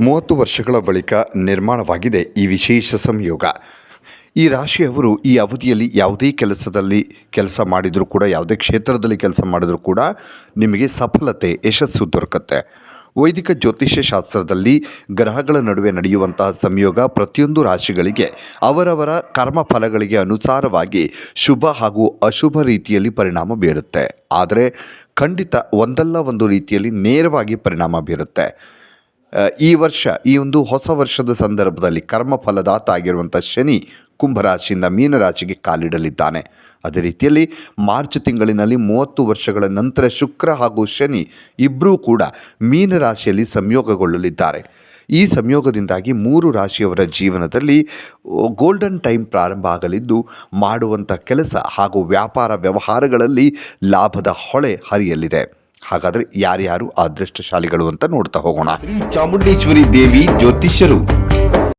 ಮೂವತ್ತು ವರ್ಷಗಳ ಬಳಿಕ ನಿರ್ಮಾಣವಾಗಿದೆ ಈ ವಿಶೇಷ ಸಂಯೋಗ. ಈ ರಾಶಿಯವರು ಈ ಅವಧಿಯಲ್ಲಿ ಯಾವುದೇ ಕೆಲಸದಲ್ಲಿ ಕೆಲಸ ಮಾಡಿದರೂ ಕೂಡ, ಯಾವುದೇ ಕ್ಷೇತ್ರದಲ್ಲಿ ಕೆಲಸ ಮಾಡಿದರೂ ಕೂಡ ನಿಮಗೆ ಸಫಲತೆ, ಯಶಸ್ಸು ದೊರಕುತ್ತೆ. ವೈದಿಕ ಜ್ಯೋತಿಷ್ಯ ಶಾಸ್ತ್ರದಲ್ಲಿ ಗ್ರಹಗಳ ನಡುವೆ ನಡೆಯುವಂತಹ ಸಂಯೋಗ ಪ್ರತಿಯೊಂದು ರಾಶಿಗಳಿಗೆ, ಅವರವರ ಕರ್ಮ ಫಲಗಳಿಗೆ ಅನುಸಾರವಾಗಿ ಶುಭ ಹಾಗೂ ಅಶುಭ ರೀತಿಯಲ್ಲಿ ಪರಿಣಾಮ ಬೀರುತ್ತೆ. ಆದರೆ ಖಂಡಿತ ಒಂದಲ್ಲ ಒಂದು ರೀತಿಯಲ್ಲಿ ನೇರವಾಗಿ ಪರಿಣಾಮ ಬೀರುತ್ತೆ. ಈ ವರ್ಷ, ಈ ಒಂದು ಹೊಸ ವರ್ಷದ ಸಂದರ್ಭದಲ್ಲಿ ಕರ್ಮ ಫಲದಾತ ಆಗಿರುವಂಥ ಶನಿ ಕುಂಭರಾಶಿಯಿಂದ ಮೀನರಾಶಿಗೆ ಕಾಲಿಡಲಿದ್ದಾನೆ. ಅದೇ ರೀತಿಯಲ್ಲಿ ಮಾರ್ಚ್ ತಿಂಗಳಿನಲ್ಲಿ ಮೂವತ್ತು ವರ್ಷಗಳ ನಂತರ ಶುಕ್ರ ಹಾಗೂ ಶನಿ ಇಬ್ಬರೂ ಕೂಡ ಮೀನರಾಶಿಯಲ್ಲಿ ಸಂಯೋಗಗೊಳ್ಳಲಿದ್ದಾರೆ. ಈ ಸಂಯೋಗದಿಂದಾಗಿ ಮೂರು ರಾಶಿಯವರ ಜೀವನದಲ್ಲಿ ಗೋಲ್ಡನ್ ಟೈಮ್ ಪ್ರಾರಂಭ ಆಗಲಿದ್ದು ಮಾಡುವಂಥ ಕೆಲಸ ಹಾಗೂ ವ್ಯಾಪಾರ ವ್ಯವಹಾರಗಳಲ್ಲಿ ಲಾಭದ ಹೊಳೆ ಹರಿಯಲಿದೆ. ಹಾಗಾದರೆ ಯಾರ್ಯಾರು ಅದೃಷ್ಟಶಾಲಿಗಳು ಅಂತ ನೋಡ್ತಾ ಹೋಗೋಣ. ಚಾಮುಂಡೇಶ್ವರಿ ದೇವಿ ಜ್ಯೋತಿಷ್ಯರು.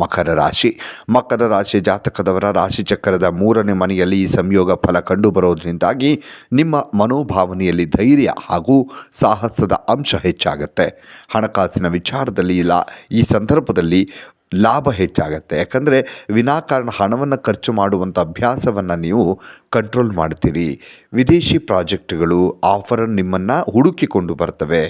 ಮಕರ ರಾಶಿ. ಮಕರ ರಾಶಿ ಜಾತಕದವರ ರಾಶಿ ಚಕ್ರದ ಮೂರನೇ ಮನೆಯಲ್ಲಿ ಈ ಸಂಯೋಗ ಫಲ ಕಂಡುಬರೋದ್ರಿಂದಾಗಿ ನಿಮ್ಮ ಮನೋಭಾವನೆಯಲ್ಲಿ ಧೈರ್ಯ ಹಾಗೂ ಸಾಹಸದ ಅಂಶ ಹೆಚ್ಚಾಗುತ್ತೆ. ಹಣಕಾಸಿನ ವಿಚಾರದಲ್ಲಿ ಇಲ್ಲ, ಈ ಸಂದರ್ಭದಲ್ಲಿ ಲಾಭ ಹೆಚ್ಚಾಗತ್ತೆ. ಯಾಕಂದರೆ ವಿನಾಕಾರಣ ಹಣವನ್ನು ಖರ್ಚು ಮಾಡುವಂಥ ಅಭ್ಯಾಸವನ್ನು ನೀವು ಕಂಟ್ರೋಲ್ ಮಾಡ್ತೀರಿ. ವಿದೇಶಿ ಪ್ರಾಜೆಕ್ಟ್ಗಳು ಆಫರನ್ನು ನಿಮ್ಮನ್ನು ಹುಡುಕಿಕೊಂಡು ಬರ್ತವೆ.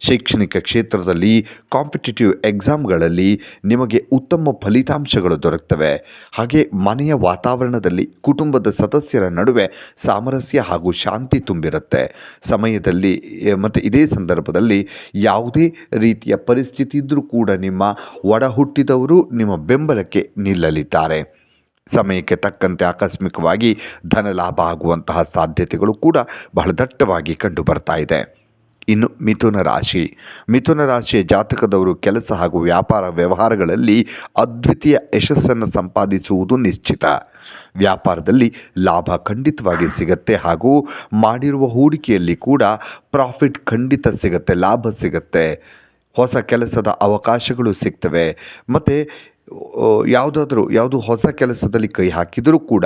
ಶೈಕ್ಷಣಿಕ ಕ್ಷೇತ್ರದಲ್ಲಿ ಕಾಂಪಿಟೇಟಿವ್ ಎಕ್ಸಾಮ್ಗಳಲ್ಲಿ ನಿಮಗೆ ಉತ್ತಮ ಫಲಿತಾಂಶಗಳು ದೊರಕ್ತವೆ. ಹಾಗೆ ಮನೆಯ ವಾತಾವರಣದಲ್ಲಿ ಕುಟುಂಬದ ಸದಸ್ಯರ ನಡುವೆ ಸಾಮರಸ್ಯ ಹಾಗೂ ಶಾಂತಿ ತುಂಬಿರುತ್ತೆ. ಸಮಯದಲ್ಲಿ, ಮತ್ತು ಇದೇ ಸಂದರ್ಭದಲ್ಲಿ ಯಾವುದೇ ರೀತಿಯ ಪರಿಸ್ಥಿತಿ ಇದ್ದರೂ ಕೂಡ ನಿಮ್ಮ ಒಡ ಹುಟ್ಟಿದವರು ನಿಮ್ಮ ಬೆಂಬಲಕ್ಕೆ ನಿಲ್ಲಲಿದ್ದಾರೆ. ಸಮಯಕ್ಕೆ ತಕ್ಕಂತೆ ಆಕಸ್ಮಿಕವಾಗಿ ಧನ ಲಾಭ ಆಗುವಂತಹ ಸಾಧ್ಯತೆಗಳು ಕೂಡ ಬಹಳ ದಟ್ಟವಾಗಿ ಕಂಡು ಬರ್ತಾ ಇದೆ. ಇನ್ನು ಮಿಥುನ ರಾಶಿ. ಮಿಥುನ ರಾಶಿಯ ಜಾತಕದವರು ಕೆಲಸ ಹಾಗೂ ವ್ಯಾಪಾರ ವ್ಯವಹಾರಗಳಲ್ಲಿ ಅದ್ವಿತೀಯ ಯಶಸ್ಸನ್ನು ಸಂಪಾದಿಸುವುದು ನಿಶ್ಚಿತ. ವ್ಯಾಪಾರದಲ್ಲಿ ಲಾಭ ಖಂಡಿತವಾಗಿ ಸಿಗತ್ತೆ ಹಾಗೂ ಮಾಡಿರುವ ಹೂಡಿಕೆಯಲ್ಲಿ ಕೂಡ ಪ್ರಾಫಿಟ್ ಖಂಡಿತ ಸಿಗತ್ತೆ, ಲಾಭ ಸಿಗತ್ತೆ. ಹೊಸ ಕೆಲಸದ ಅವಕಾಶಗಳು ಸಿಗ್ತವೆ. ಮತ್ತು ಯಾವುದಾದ್ರೂ, ಯಾವುದು ಹೊಸ ಕೆಲಸದಲ್ಲಿ ಕೈ ಹಾಕಿದರೂ ಕೂಡ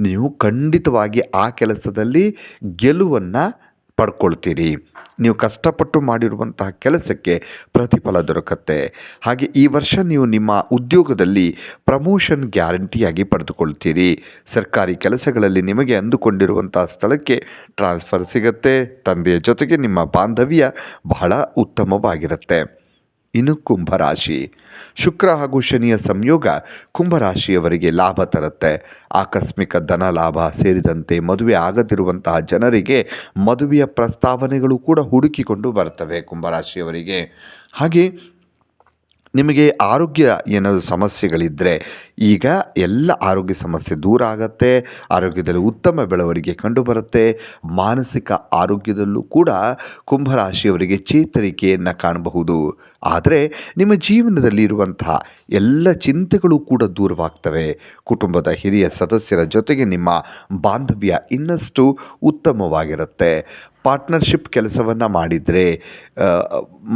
ನೀವು ಖಂಡಿತವಾಗಿ ಆ ಕೆಲಸದಲ್ಲಿ ಗೆಲುವನ್ನು ಪಡ್ಕೊಳ್ತೀರಿ ನೀವು ಕಷ್ಟಪಟ್ಟು ಮಾಡಿರುವಂತಹ ಕೆಲಸಕ್ಕೆ ಪ್ರತಿಫಲ ದೊರಕತ್ತೆ. ಹಾಗೆ ಈ ವರ್ಷ ನೀವು ನಿಮ್ಮ ಉದ್ಯೋಗದಲ್ಲಿ ಪ್ರಮೋಷನ್ ಗ್ಯಾರಂಟಿಯಾಗಿ ಪಡೆದುಕೊಳ್ತೀರಿ. ಸರ್ಕಾರಿ ಕೆಲಸಗಳಲ್ಲಿ ನಿಮಗೆ ಅಂದುಕೊಂಡಿರುವಂತಹ ಸ್ಥಳಕ್ಕೆ ಟ್ರಾನ್ಸ್ಫರ್ ಸಿಗುತ್ತೆ. ತಂದೆಯ ಜೊತೆಗೆ ನಿಮ್ಮ ಬಾಂಧವ್ಯ ಬಹಳ ಉತ್ತಮವಾಗಿರುತ್ತೆ. ಇನ್ನು ಕುಂಭರಾಶಿ. ಶುಕ್ರ ಹಾಗೂ ಶನಿಯ ಸಂಯೋಗ ಕುಂಭರಾಶಿಯವರಿಗೆ ಲಾಭ ತರುತ್ತೆ. ಆಕಸ್ಮಿಕ ಧನ ಲಾಭ ಸೇರಿದಂತೆ ಮದುವೆ ಆಗದಿರುವಂತಹ ಜನರಿಗೆ ಮದುವೆಯ ಪ್ರಸ್ತಾವನೆಗಳು ಕೂಡ ಹುಡುಕಿಕೊಂಡು ಬರ್ತವೆ ಕುಂಭರಾಶಿಯವರಿಗೆ. ಹಾಗೆ ನಿಮಗೆ ಆರೋಗ್ಯ ಏನಾದರೂ ಸಮಸ್ಯೆಗಳಿದ್ದರೆ ಈಗ ಎಲ್ಲ ಆರೋಗ್ಯ ಸಮಸ್ಯೆ ದೂರ ಆಗತ್ತೆ, ಆರೋಗ್ಯದಲ್ಲಿ ಉತ್ತಮ ಬೆಳವಣಿಗೆ ಕಂಡುಬರುತ್ತೆ, ಮಾನಸಿಕ ಆರೋಗ್ಯದಲ್ಲೂ ಕೂಡ ಕುಂಭರಾಶಿಯವರಿಗೆ ಚೇತರಿಕೆಯನ್ನು ಕಾಣಬಹುದು. ಆದರೆ ನಿಮ್ಮ ಜೀವನದಲ್ಲಿ ಇರುವಂತಹ ಎಲ್ಲ ಚಿಂತೆಗಳು ಕೂಡ ದೂರವಾಗ್ತವೆ. ಕುಟುಂಬದ ಹಿರಿಯ ಸದಸ್ಯರ ಜೊತೆಗೆ ನಿಮ್ಮ ಬಾಂಧವ್ಯ ಇನ್ನಷ್ಟು ಉತ್ತಮವಾಗಿರುತ್ತೆ. ಪಾರ್ಟ್ನರ್ಶಿಪ್ ಕೆಲಸವನ್ನು ಮಾಡಿದರೆ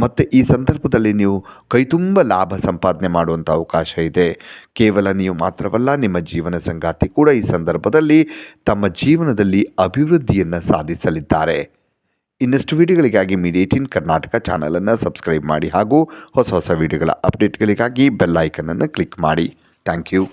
ಮತ್ತು ಈ ಸಂದರ್ಭದಲ್ಲಿ ನೀವು ಕೈತುಂಬ ಲಾಭ ಸಂಪಾದನೆ ಮಾಡುವಂಥ ಅವಕಾಶ ಇದೆ. ಕೇವಲ ನೀವು ಮಾತ್ರವಲ್ಲ, ನಿಮ್ಮ ಜೀವನ ಸಂಗಾತಿ ಕೂಡ ಈ ಸಂದರ್ಭದಲ್ಲಿ ತಮ್ಮ ಜೀವನದಲ್ಲಿ ಅಭಿವೃದ್ಧಿಯನ್ನು ಸಾಧಿಸಲಿದ್ದಾರೆ. ಇನ್ನಷ್ಟು ವಿಡಿಯೋಗಳಿಗಾಗಿ ಮೀಡಿಯೇಟಿನ್ ಕರ್ನಾಟಕ ಚಾನಲನ್ನು ಸಬ್ಸ್ಕ್ರೈಬ್ ಮಾಡಿ ಹಾಗೂ ಹೊಸ ಹೊಸ ವಿಡಿಯೋಗಳ ಅಪ್ಡೇಟ್ಗಳಿಗಾಗಿ ಬೆಲ್ ಐಕನನ್ನು ಕ್ಲಿಕ್ ಮಾಡಿ. Thank you.